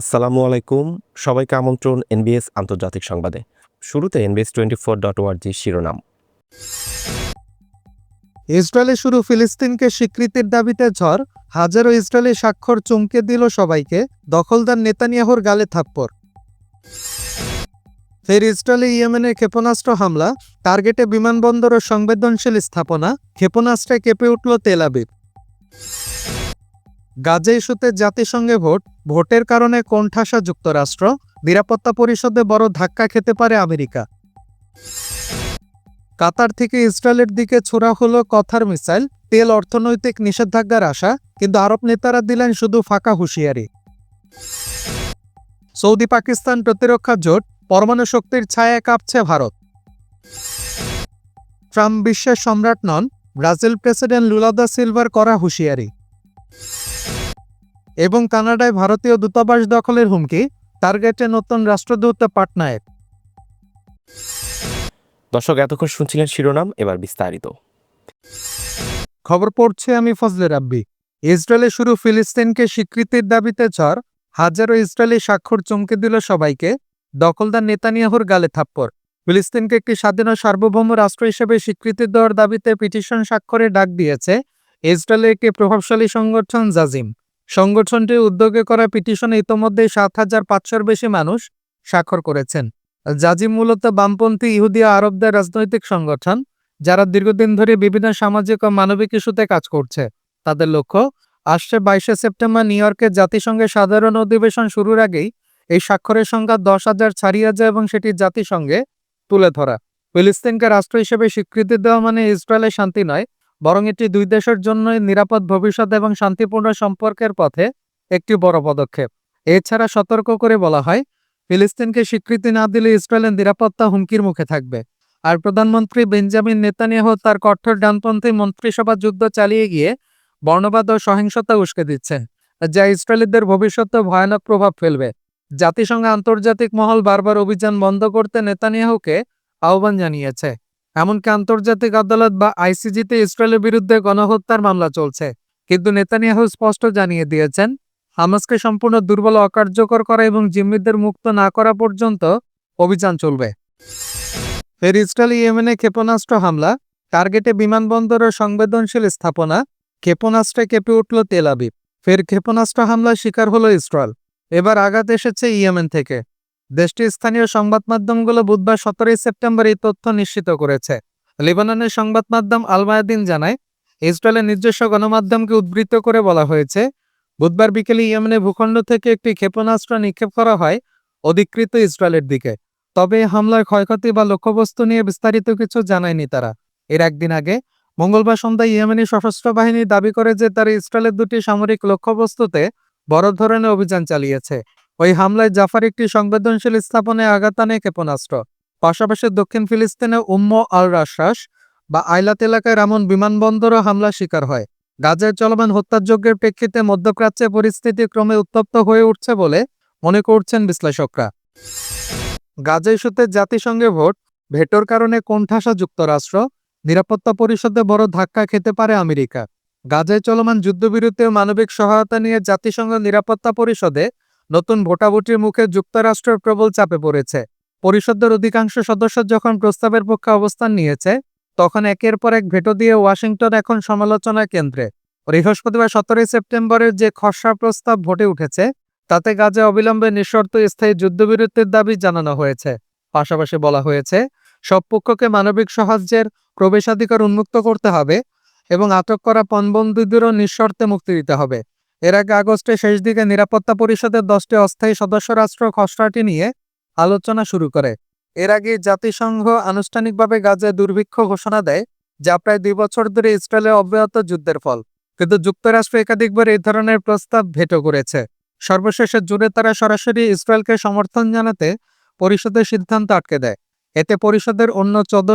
আসসালামু আলাইকুম। সবাইকে আমন্ত্রণ এনবিএস আন্তর্জাতিক সংবাদে। শুরুতে এনবিএস টোয়েন্টি ফোর ডট ওয়ার্জি শিরোনাম। ইসরায়েলে শুরু ফিলিস্তিনকে স্বীকৃতির দাবিতে ঝড়। হাজারো ইসরায়েলি স্বাক্ষর চমকে দিল সবাইকে। দখলদার নেতানিয়াহুর গালে থাপ্পড়। ফের ইসরায়েলে ইয়েমেনে ক্ষেপণাস্ত্র হামলা। টার্গেটে বিমানবন্দর ও সংবেদনশীল স্থাপনা। ক্ষেপণাস্ত্রে কেঁপে উঠল তেল আবিব। গাজা ইস্যুতে জাতিসংঘে ভোট, ভোটের কারণে কোণঠাসা যুক্তরাষ্ট্র, নিরাপত্তা পরিষদে বড় ধাক্কা খেতে পারে আমেরিকা। কাতার থেকে ইসরায়েলের দিকে ছোড়া হলো কথার মিসাইল, তেল অর্থনৈতিক নিষেধাজ্ঞার আশা, কিন্তু আরব নেতারা দিলেন শুধু ফাঁকা হুঁশিয়ারি। সৌদি পাকিস্তান প্রতিরক্ষা জোট, পরমাণু শক্তির ছায়া কাঁপছে ভারত। ট্রাম্প বিশ্বের সম্রাট নন, ব্রাজিল প্রেসিডেন্ট লুলাদা সিলভার করা হুঁশিয়ারি। এবং কানাডায় ভারতীয় দূতাবাস দখলের হুমকি টার্গেটে নতুন রাষ্ট্রদূত পাটনায়ক। দর্শক এতক্ষণ শুনছিলেন শিরোনাম এবার বিস্তারিত। খবর পড়ছে আমি ফজলে রাব্বি। ইসরায়েলে শুরু ফিলিস্তিনকে স্বীকৃতির দাবিতে ঝড়। হাজারো ইসরায়েলি স্বাক্ষর চমকে দিল সবাইকে। দখলদার নেতানিয়াহুর গালে থাপ্পড়। ফিলিস্তিনকে একটি স্বাধীন সার্বভৌম রাষ্ট্র হিসেবে স্বীকৃতি দেওয়ার দাবিতে পিটিশন স্বাক্ষরে ডাক দিয়েছে ইসরায়েলের একটি প্রভাবশালী সংগঠন জাজিম। সংগঠনটির উদ্যোগে করা পিটিশনে ইতোমধ্যে সাত হাজার পাঁচশোর বেশি মানুষ স্বাক্ষর করেছেন। জাজিম মূলত বামপন্থী ইহুদি আরবদের রাজনৈতিক সংগঠন, যারা দীর্ঘদিন ধরে বিভিন্ন সামাজিক ও মানবিক ইস্যুতে কাজ করছে। তাদের লক্ষ্য, আসছে বাইশে সেপ্টেম্বর নিউ ইয়র্কে জাতিসংঘের সাধারণ অধিবেশন শুরুর আগেই এই স্বাক্ষরের সংখ্যা দশ হাজার ছাড়িয়ে যায় এবং সেটি জাতিসংঘে তুলে ধরা। ফিলিস্তিনকে রাষ্ট্র হিসেবে স্বীকৃতি দেওয়া মানে ইসরায়েলের শান্তি নয় বরং এটি দুই দেশের জন্যই নিরাপদ ভবিষ্যৎ এবং শান্তিপূর্ণ সম্পর্কের পথে একটি বড় পদক্ষেপ। এছাড়া সতর্ক করে বলা হয়, ফিলিস্তিনকে স্বীকৃতি না দিলে ইসরায়েলের নিরাপত্তা হুমকির মুখে থাকবে। আর প্রধানমন্ত্রী বেঞ্জামিন নেতানিয়াহু তার কঠোর ডানপন্থী মন্ত্রিসভা যুদ্ধ চালিয়ে গিয়ে বর্ণবাদ ও সহিংসতা উস্কে দিচ্ছে, যা ইসরায়েলিদের ভবিষ্যতে ভয়ানক প্রভাব ফেলবে। জাতিসংঘ আন্তর্জাতিক মহল বারবার অভিযান বন্ধ করতে নেতানিয়াহুকে আহ্বান জানিয়েছে। এমনকি আন্তর্জাতিক আদালত বা আইসিজিতে ইসরায়েলের বিরুদ্ধে গণহত্যার মামলা চলছে। কিন্তু নেতানিয়াহু স্পষ্ট জানিয়ে দিয়েছেন, হামাসকে সম্পূর্ণ দুর্বল অকার্যকর করা এবং জিম্মিদের মুক্ত না করা পর্যন্ত অভিযান চলবে। ফের ইসরায়েল ইয়েমেনে ক্ষেপণাস্ত্র হামলা, টার্গেটে বিমানবন্দর ও সংবেদনশীল স্থাপনা, ক্ষেপণাস্ত্রে কেঁপে উঠল তেল আবিব। ফের ক্ষেপণাস্ত্র হামলার শিকার হলো ইসরায়েল। এবার আঘাত এসেছে ইয়েমেন থেকে। দেশটির স্থানীয় সংবাদ মাধ্যমগুলো বুধবার সতেরোই সেপ্টেম্বর এই তথ্য নিশ্চিত করেছে। লেবাননের সংবাদ মাধ্যম আলমায়াদিন জানায়, ইসরায়েলের নিজস্ব গণমাধ্যমকে উদ্বৃত্ত করে বলা হয়েছে, বুধবার বিকেলে ইয়েমেনের ভূখণ্ড থেকে একটি ক্ষেপণাস্ত্র নিক্ষেপ করা হয় অধিকৃত ইসরায়েলের দিকে। তবে হামলার ক্ষয়ক্ষতি বা লক্ষ্যবস্তু নিয়ে বিস্তারিত কিছু জানায়নি তারা। এর একদিন আগে, মঙ্গলবার সন্ধ্যায় ইয়েমেনি সশস্ত্র বাহিনী দাবি করে যে তারা ইসরায়েলের দুটি সামরিক লক্ষ্যবস্তুতে বড় ধরনের অভিযান চালিয়েছে। ওই হামলায় জাফার একটি সংবেদনশীল স্থাপনে আঘাত আনে ক্ষেপণাস্ত্র। পাশাপাশি দক্ষিণ ফিলিস্তিনে উম্ম আল রাশাস বা আইলাত এলাকায় রামন বিমানবন্দরও হামলা শিকার হয়। গাজায় চলমান হত্যাযজ্ঞের প্রেক্ষিতে মধ্যপ্রাচ্যে পরিস্থিতি ক্রমে উত্তপ্ত হয়ে উঠছে বলে মনে করছেন বিশ্লেষকরা। গাজা ইস্যুতে জাতিসংঘে ভোট, ভেটোর কারণে কোণঠাসা যুক্তরাষ্ট্র, নিরাপত্তা পরিষদে বড় ধাক্কা খেতে পারে আমেরিকা। গাজায় চলমান যুদ্ধবিরতি ও মানবিক সহায়তা নিয়ে জাতিসংঘ নিরাপত্তা পরিষদে নতুন ভোটাভুটির মুখে যুক্তরাষ্ট্রের প্রবল চাপে পড়েছে। পরিষদের অধিকাংশ সদস্য যখন প্রস্তাবের পক্ষে অবস্থান নিয়েছে, তখন একের পর এক ভেটো দিয়ে ওয়াশিংটন এখন সমালোচনার কেন্দ্রে। বৃহস্পতিবার সতেরোই সেপ্টেম্বরের যে খসড়া প্রস্তাব ভোটে উঠেছে, তাতে গাজে অবিলম্বে নিঃশর্ত স্থায়ী যুদ্ধবিরতির দাবি জানানো হয়েছে। পাশাপাশি বলা হয়েছে, সব পক্ষকে মানবিক সাহায্যের প্রবেশাধিকার উন্মুক্ত করতে হবে এবং আটক করা পণবন্দীদেরও নিঃশর্তে মুক্তি দিতে হবে। এর আগে আগস্টের শেষ দিকে নিরাপত্তা পরিষদের দশটি অস্থায়ী সদস্য রাষ্ট্র খসড়াটি নিয়ে আলোচনা শুরু করে। এর আগে জাতিসংঘ আনুষ্ঠানিকভাবে গাজায় দুর্ভিক্ষ ঘোষণা দেয়, যা প্রায় দুই বছর ধরে ইসরায়েলের অব্যাহত যুদ্ধের ফল। কিন্তু যুক্তরাষ্ট্র একাধিকবার এই ধরনের প্রস্তাব ভেটো করেছে। সর্বশেষে জুড়ে তারা সরাসরি ইসরায়েলকে সমর্থন জানাতে পরিষদের সিদ্ধান্ত আটকে দেয়। এতে পরিষদের অন্য চোদ্দ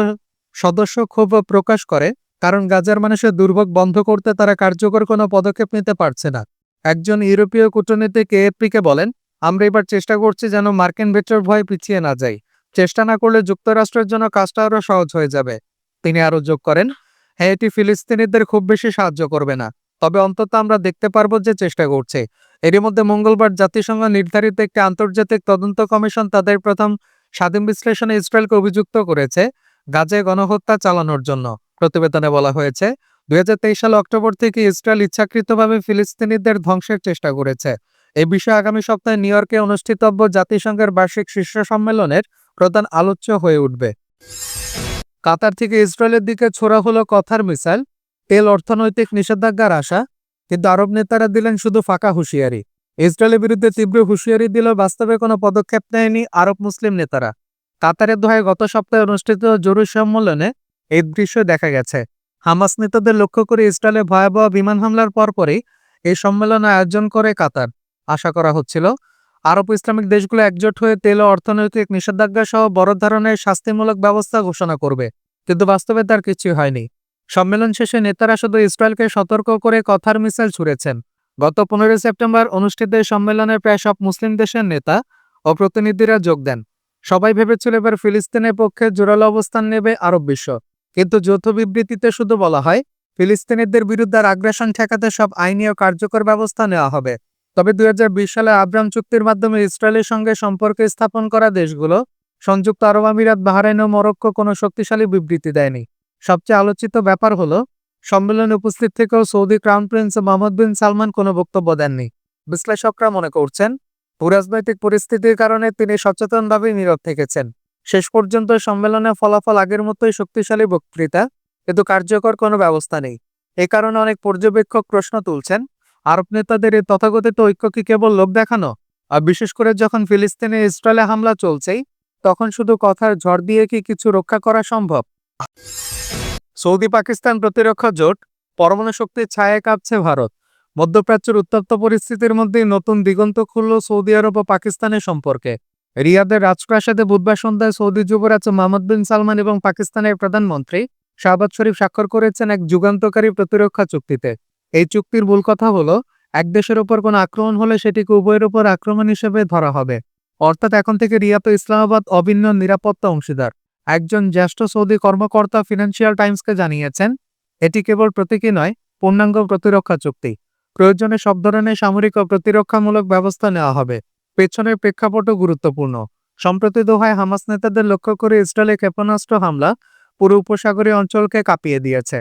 সদস্য ক্ষোভ প্রকাশ করে। কারণ গাজার মানুষের দুর্ভোগ বন্ধ করতে তারা কার্যকর কোনো পদক্ষেপ নিতে পারছে না। একজন ইউরোপীয় কূটনীতিক এএফপিকে বলেন, আমরা এবার চেষ্টা করছি যেন মার্কিন ভেটোর ভয় পিছিয়ে না যাই। চেষ্টা না করলে যুক্তরাষ্ট্রের জন্য কাজটা আরও সহজ হয়ে যাবে। তিনি আরও যোগ করেন হ্যাঁ এটি ফিলিস্তিনিদের খুব বেশি সাহায্য করবে না। তবে অন্তত আমরা দেখতে পারব যে চেষ্টা করছে। এরই মধ্যে মঙ্গলবার জাতিসংঘ নির্ধারিত একটি আন্তর্জাতিক তদন্ত কমিশন তাদের প্রথম স্বাধীন বিশ্লেষণে ইসরায়েলকে অভিযুক্ত করেছে গাজায় গণহত্যা চালানোর জন্য। প্রতিবেদনে বলা হয়েছে, দুই সাল অক্টোবর থেকে ইসরায়েল ইচ্ছাকৃতভাবে ফিলিস্তিনিদের ধ্বংসের চেষ্টা করেছে। এই বিষয়ে আগামী সপ্তাহে নিউ ইয়র্কে অনুষ্ঠিতব্য জাতিসংঘের বার্ষিক শীর্ষ সম্মেলনের প্রধান আলোচ্য হয়ে উঠবে। কাতার থেকে ইসরায়েলের দিকে ছোড়া হলো কথার মিসাইল, তেল অর্থনৈতিক নিষেধাজ্ঞার আশা, কিন্তু আরব নেতারা দিলেন শুধু ফাঁকা হুঁশিয়ারি। ইসরায়েলের বিরুদ্ধে তীব্র হুঁশিয়ারি দিলেও বাস্তবে কোনো পদক্ষেপ নেয়নি আরব মুসলিম নেতারা। কাতারের দোহায় গত সপ্তাহে অনুষ্ঠিত জরুরি সম্মেলনে এই দৃশ্য দেখা গেছে। হামাস নেতাদের লক্ষ্য করে ইসরায়েলে ভয়াবহ বিমান হামলার পরপরই এই সম্মেলন আয়োজন করে কাতার। আশা করা হচ্ছিল, আরব ইসলামিক দেশগুলো একজোট হয়ে তেল অর্থনৈতিক নিষেধাজ্ঞা সহ বড় ধরনের শাস্তিমূলক ব্যবস্থা ঘোষণা করবে, কিন্তু বাস্তবে তার কিছুই হয়নি। সম্মেলন শেষে নেতারা শুধু ইসরায়েলকে সতর্ক করে কথার মিসাইল ছুড়েছেন। গত পনেরোই সেপ্টেম্বর অনুষ্ঠিত এই সম্মেলনে প্রায় সব মুসলিম দেশের নেতা ও প্রতিনিধিরা যোগ দেন। সবাই ভেবেছিল এবার ফিলিস্তিনের পক্ষে জোরালো অবস্থান নেবে আরব বিশ্ব। কিন্তু যৌথ বিবৃতিতে শুধু বলা হয়, ফিলিস্তিনিদের বিরুদ্ধে আর আগ্রাসন ঠেকাতে সব আইনি ও কার্যকর ব্যবস্থা নেওয়া হবে। তবে দুই হাজার বিশ সালে আব্রাম চুক্তির মাধ্যমে ইসরায়েলের সঙ্গে সম্পর্ক স্থাপন করা দেশগুলো, সংযুক্ত আরব আমিরাত, বাহরাইন ও মরক্কো কোনো শক্তিশালী বিবৃতি দেয়নি। সবচেয়ে আলোচিত ব্যাপার হলো, সম্মেলনে উপস্থিত থেকেও Saudi crown prince Mohammed bin Salman কোনো বক্তব্য দেননি। বিশ্লেষকরা মনে করছেন, ভূরাজনৈতিক পরিস্থিতির কারণে তিনি সচেতনভাবে নীরব থেকেছেন। শেষ পর্যন্ত সম্মেলনে ফলাফল আগের মতোই শক্তিশালী বক্তৃতা। কিন্তু কার্যকর কোনো ব্যবস্থা নেই। এ কারণে অনেক পর্যবেক্ষক প্রশ্ন তুলছেন, আরব নেতাদের এই তথাকথিত ঐক্য কি কেবল লোক দেখানো? আর বিশেষ করে যখন ফিলিস্তিনে ইসরায়েলে হামলা চলছেই, তখন শুধু কথার ঝড় দিয়ে কি কিছু রক্ষা করা সম্ভব? সৌদি পাকিস্তান প্রতিরক্ষা জোট, পরমাণু শক্তির ছায়ায় কাঁপছে ভারত। মধ্যপ্রাচ্যের উত্তপ্ত পরিস্থিতির মধ্যেই নতুন দিগন্ত খুলল সৌদি আরব ও পাকিস্তানের সম্পর্কে। রিয়াদের রাজপ্রাসাদে বুধবার সন্ধ্যায় সৌদি যুবরাজ মোহাম্মদ বিন সালমান এবং পাকিস্তানের প্রধানমন্ত্রী শাহবাজ শরীফ স্বাক্ষর করেছেন এক যুগান্তকারী প্রতিরক্ষা চুক্তিতে। এই চুক্তির মূল কথা হলো, এক দেশের ওপর কোনো আক্রমণ হলে সেটিকে উভয়ের ওপর আক্রমণ হিসেবে ধরা হবে। অর্থাৎ এখন থেকে রিয়াদ ও ইসলামাবাদ অভিন্ন নিরাপত্তা অংশীদার। একজন জ্যেষ্ঠ সৌদি কর্মকর্তা ফিনান্সিয়াল টাইমসকে জানিয়েছেন, এটি কেবল প্রতীকী নয়, পূর্ণাঙ্গ প্রতিরক্ষা চুক্তি। প্রয়োজনে সব ধরনের সামরিক ও প্রতিরক্ষামূলক ব্যবস্থা নেওয়া হবে। পেছনের প্রেক্ষাপটও গুরুত্বপূর্ণ। সম্প্রতি দোহায় হামাস নেতাদের লক্ষ্য করে ইসরায়েলের ক্ষেপণাস্ত্র হামলা পুরো উপসাগরীয় অঞ্চলকে কাঁপিয়ে দিয়েছে।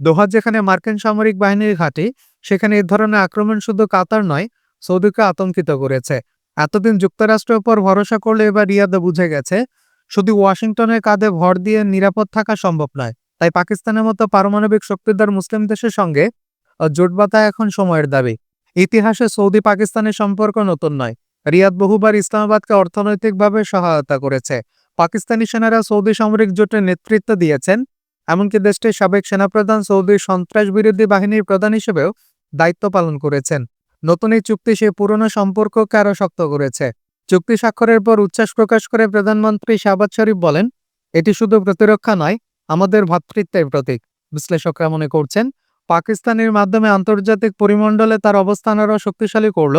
দোহা যেখানে মার্কিন সামরিক বাহিনীর ঘাঁটি সেখানে এ ধরনের আক্রমণ শুধু কাতার নয় সৌদিকে আতঙ্কিত করেছে। এতদিন যুক্তরাষ্ট্রের উপর ভরসা করলে এবার রিয়াদে বুঝে গেছে শুধু ওয়াশিংটনের কাঁধে ভর দিয়ে নিরাপদ থাকা সম্ভব নয়। তাই পাকিস্তানের মতো পারমাণবিক শক্তিধর মুসলিম দেশের সঙ্গে আহ, জোট বাঁধা এখন সময়ের দাবি। ইতিহাসে সৌদি পাকিস্তানের সম্পর্ক নতুন নয়। রিয়াদ বহুবার ইসলামাবাদকে অর্থনৈতিকভাবে সহায়তা করেছে। পাকিস্তানি সেনারা সৌদি সামরিক জোটের নেতৃত্ব দিয়েছেন, এমনকি দেশটির সাবেক সেনাপ্রধান সৌদি সন্ত্রাস বিরোধী বাহিনীর প্রধান হিসেবেও দায়িত্ব পালন করেছেন। নতুন এই চুক্তি সেই পুরনো সম্পর্ককে আরও শক্ত করেছে। চুক্তি স্বাক্ষরের পর উচ্ছ্বাস প্রকাশ করে প্রধানমন্ত্রী শাহবাজ শরীফ বলেন, এটি শুধু প্রতিরক্ষা নয়, আমাদের ভ্রাতৃত্বের প্রতীক। বিশ্লেষকরা মনে করছেন, পাকিস্তানের মাধ্যমে আন্তর্জাতিক পরিমণ্ডলে তার অবস্থান আরও শক্তিশালী করল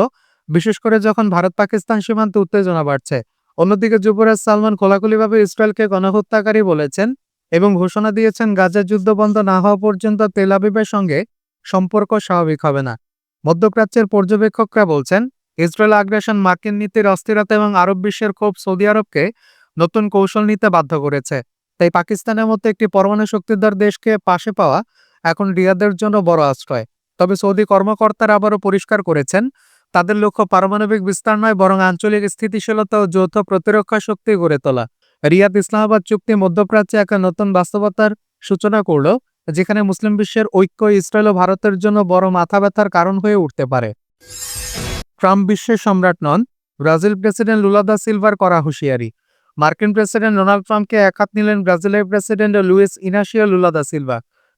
বিশেষ করে যখন ভারত পাকিস্তান সীমান্তে উত্তেজনা বাড়ছে। অন্যদিকে যুবরাজ সালমান খোলাখুলিভাবে ইসরায়েলকে গণহত্যাকারী বলেছেন এবং ঘোষণা দিয়েছেন গাজার যুদ্ধ বন্ধ না হওয়া পর্যন্ত তেল আবিবের সঙ্গে সম্পর্ক স্বাভাবিক হবে না। মধ্যপ্রাচ্যের পর্যবেক্ষকরা বলছেন, ইসরায়েল আগ্রাসন মার্কিন নীতির অস্থিরতা এবং আরব বিশ্বের ক্ষোভ সৌদি আরবকে নতুন কৌশল নিতে বাধ্য করেছে। তাই পাকিস্তানের মতো একটি পরমাণু শক্তিধর দেশকে পাশে পাওয়া এখন রিয়াদের জন্য বড় আশ্রয়। তবে সৌদি কর্মকর্তারা আবারও পরিষ্কার করেছেন তাদের লক্ষ্য পারমাণবিক বিস্তার নয়, বরং আঞ্চলিক স্থিতিশীলতা ও যৌথ প্রতিরক্ষা শক্তি গড়ে তোলা। রিয়াদ ইসলামাবাদ চুক্তি মধ্যপ্রাচ্যে একটা নতুন বাস্তবতার সূচনা করল, যেখানে মুসলিম বিশ্বের ঐক্য, ইসরায়েল ও ভারতের জন্য বড় মাথা ব্যথার কারণ হয়ে উঠতে পারে। ট্রাম্প বিশ্বের সম্রাট নন, ব্রাজিল প্রেসিডেন্ট লুলাদা সিলভার করা হুঁশিয়ারি। মার্কিন প্রেসিডেন্ট ডোনাল্ড ট্রাম্পকে একাত নিলেন ব্রাজিলের president Luiz Inacio Lula da Silva.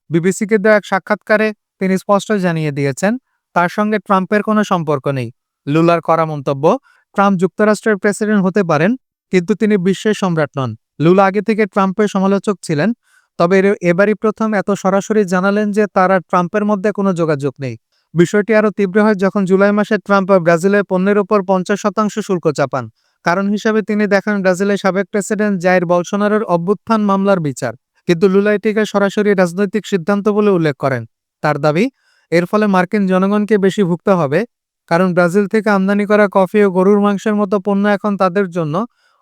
বিবিসিকে দেওয়া এক সাক্ষাৎকারে তিনি স্পষ্ট জানিয়ে দিয়েছেন তার সঙ্গে ট্রাম্পের কোনো সম্পর্ক নেই। লুলার করা মন্তব্য, ট্রাম্প যুক্তরাষ্ট্রের প্রেসিডেন্ট হতে পারেন, কিন্তু তিনি বিশ্বের সম্রাট নন। লুলা আগে থেকে ট্রাম্পের সমালোচক ছিলেন, তবে এবারই প্রথম এত সরাসরি জানালেন যে তারা ট্রাম্পের মধ্যে কোনো যোগাযোগ নেই। বিষয়টি আরও তীব্র হয় যখন জুলাই মাসে ট্রাম্প ব্রাজিলের পণ্যের ওপর পঞ্চাশ শতাংশ শুল্ক চাপান। কারণ হিসাবে তিনি দেখান ব্রাজিলের সাবেক প্রেসিডেন্ট জাইর বলসোনারোর অভ্যুত্থান মামলার বিচার। কিন্তু লুলা এটিকে সরাসরি রাজনৈতিক সিদ্ধান্ত বলে উল্লেখ করেন। তার দাবি এর ফলে মার্কিন জনগণকে বেশি ভুগতে হবে, কারণ ব্রাজিল থেকে আমদানি করা কফি ও গরুর মাংসের মতো পণ্য এখন তাদের জন্য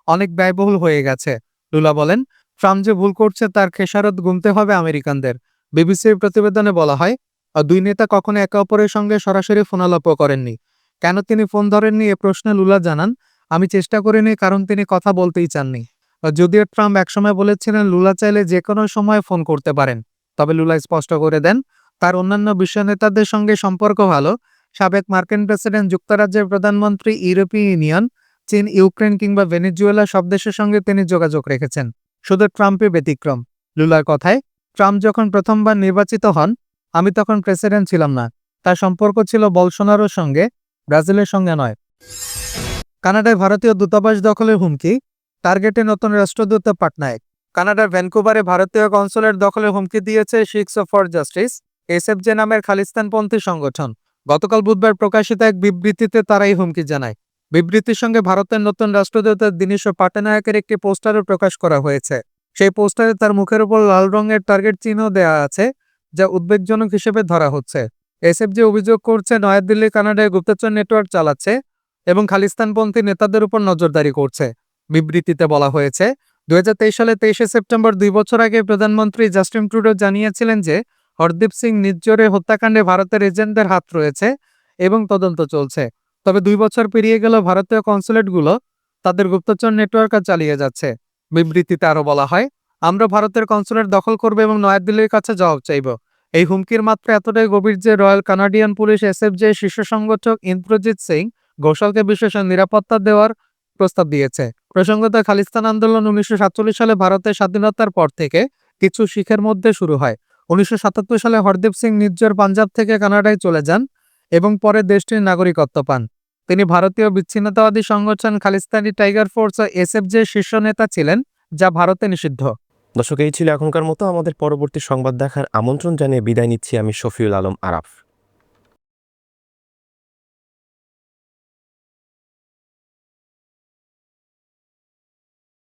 অনেক ব্যয়বহুল হয়ে গেছে। লুলা বলেন, ট্রাম্প যে ভুল করছে তার খেসারত গুনতে হবে আমেরিকানদের। বিবিসির প্রতিবেদনে বলা হয়, দুই নেতা কখনো একে অপরের সঙ্গে সরাসরি ফোনালাপও করেননি। কেন তিনি ফোন ধরেননি এ প্রশ্নে লুলা জানান, আমি চেষ্টা করিনি কারণ তিনি কথা বলতেই চাননি। যদিও ট্রাম্প একসময় বলেছিলেন, লুলা চাইলে যে কোনো সময় ফোন করতে পারেন। তবে লুলা স্পষ্ট করে দেন তার অন্যান্য বিশ্ব নেতাদের সঙ্গে সম্পর্ক ভালো। সাবেক মার্কিন প্রেসিডেন্ট, যুক্তরাজ্যের প্রধানমন্ত্রী, ইউরোপীয় ইউনিয়ন, চীন, ইউক্রেন কিংবা ভেনেজুয়েলা সব দেশের সঙ্গে তিনি যোগাযোগ রেখেছেন। শুধু ট্রাম্পের ব্যতিক্রম। লুলার কথায়, ট্রাম্প যখন প্রথমবার নির্বাচিত হন, আমি তখন প্রেসিডেন্ট ছিলাম না। তার সম্পর্ক ছিল বলসোনারোর সঙ্গে, ব্রাজিলের সঙ্গে নয়। কানাডায় ভারতীয় দূতাবাস দখলের হুমকি, টার্গেটে নতুন রাষ্ট্রদূত পাটনায়ক। কানাডার ভ্যানকুভারে ভারতীয় কনসুলেট দখলের হুমকি দিয়েছে শিক্স ফর জাস্টিস। এসএফজে নামের খালিস্তানপন্থী সংগঠন। গতকাল বুধবার প্রকাশিত এক বিবৃতিতে তারাই হুমকি জানায়। বিবৃতির সঙ্গে ভারতের নতুন রাষ্ট্রদূত দিনেশ পাটনায়কের একটি পোস্টারও প্রকাশ করা হয়েছে। সেই পোস্টারে তার মুখের উপর লাল রঙের টার্গেট চিহ্ন দেওয়া আছে, যা উদ্বেগজনক হিসেবে ধরা হচ্ছে। এসএফজে অভিযোগ করছে, নয়াদিল্লি, কানাডায় গুপ্তচর নেটওয়ার্ক চালাচ্ছে এবং খালিস্তানপন্থী নেতাদের উপর নজরদারি করছে। বিবৃতিতে বলা হয়েছে দুহাজার তেইশ সালে তেইশে সেপ্টেম্বর দুই বছর আগে প্রধানমন্ত্রী জাস্টিন ট্রুডো জানিয়েছিলেন যে হরদীপ সিং নির্জরে হত্যাকাণ্ডে ভারতের এজেন্টদের হাত রয়েছে এবং তদন্ত চলছে। তবে দুই বছর পেরিয়ে গেল ভারতীয় কনসুলেটগুলো তাদের গুপ্তচর নেটওয়ার্ক চালিয়ে যাচ্ছে। বিবৃতিতে আরও বলা হয়, আমরা ভারতের কনসুলেট দখল করব এবং নয়াদিল্লির কাছে জবাব চাইব। এই হুমকির মাত্রা এতটাই গভীর যে রয়্যাল কানাডিয়ান পুলিশ এসএফজে শীর্ষ সংগঠক ইন্দ্রজিৎ সিং ঘোষালকে বিশেষ নিরাপত্তা দেওয়ার প্রস্তাব দিয়েছে। প্রসঙ্গত, খালিস্তান আন্দোলন উনিশশো সাতচল্লিশ সালে ভারতের স্বাধীনতার পর থেকে কিছু শিখের মধ্যে শুরু হয়। উনিশশো সালে হরদীপ সিং নির্জর পাঞ্জাব থেকে কানাডায় চলে যান এবং পরে দেশটির নাগরিকত্ব পান। তিনি ভারতীয় বিচ্ছিন্নতাবাদী সংগঠন খালিস্তানি টাইগার ফোর্স ও এসএফজে শীর্ষ নেতা ছিলেন, যা ভারতে নিষিদ্ধ। দর্শক, এই ছিল এখনকার মতো। আমাদের পরবর্তী সংবাদ দেখার আমন্ত্রণ জানিয়ে বিদায় নিচ্ছি আমি শফিউল আলম আরাফ।